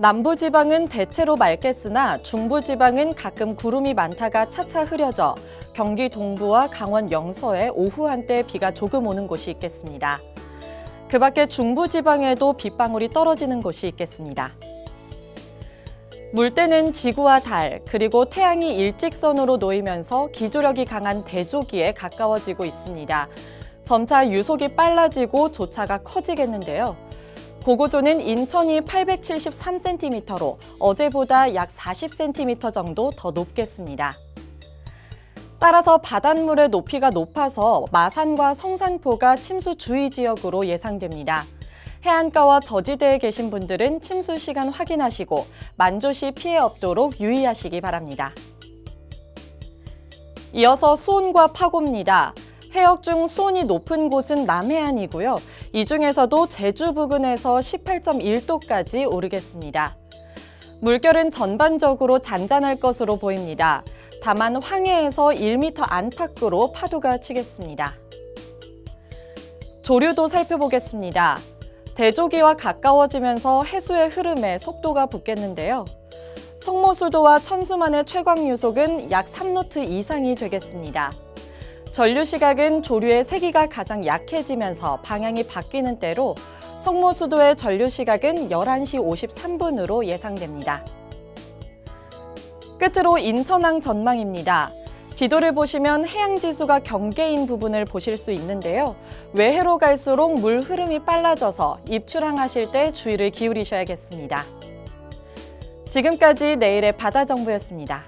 남부지방은 대체로 맑겠으나 중부지방은 가끔 구름이 많다가 차차 흐려져 경기 동부와 강원 영서에 오후 한때 비가 조금 오는 곳이 있겠습니다. 그 밖에 중부지방에도 빗방울이 떨어지는 곳이 있겠습니다. 물때는 지구와 달, 그리고 태양이 일직선으로 놓이면서 기조력이 강한 대조기에 가까워지고 있습니다. 점차 유속이 빨라지고 조차가 커지겠는데요. 고고조는 인천이 873cm로 어제보다 약 40cm 정도 더 높겠습니다. 따라서 바닷물의 높이가 높아서 마산과 성산포가 침수 주의 지역으로 예상됩니다. 해안가와 저지대에 계신 분들은 침수 시간 확인하시고 만조시 피해 없도록 유의하시기 바랍니다. 이어서 수온과 파고입니다. 해역 중 수온이 높은 곳은 남해안이고요. 이 중에서도 제주 부근에서 18.1도까지 오르겠습니다. 물결은 전반적으로 잔잔할 것으로 보입니다. 다만 황해에서 1m 안팎으로 파도가 치겠습니다. 조류도 살펴보겠습니다. 대조기와 가까워지면서 해수의 흐름에 속도가 붙겠는데요. 성모수도와 천수만의 최광 유속은 약 3노트 이상이 되겠습니다. 전류 시각은 조류의 세기가 가장 약해지면서 방향이 바뀌는 때로 성모수도의 전류 시각은 11시 53분으로 예상됩니다. 끝으로 인천항 전망입니다. 지도를 보시면 해양 지수가 경계인 부분을 보실 수 있는데요. 외해로 갈수록 물 흐름이 빨라져서 입출항하실 때 주의를 기울이셔야겠습니다. 지금까지 내일의 바다 정보였습니다.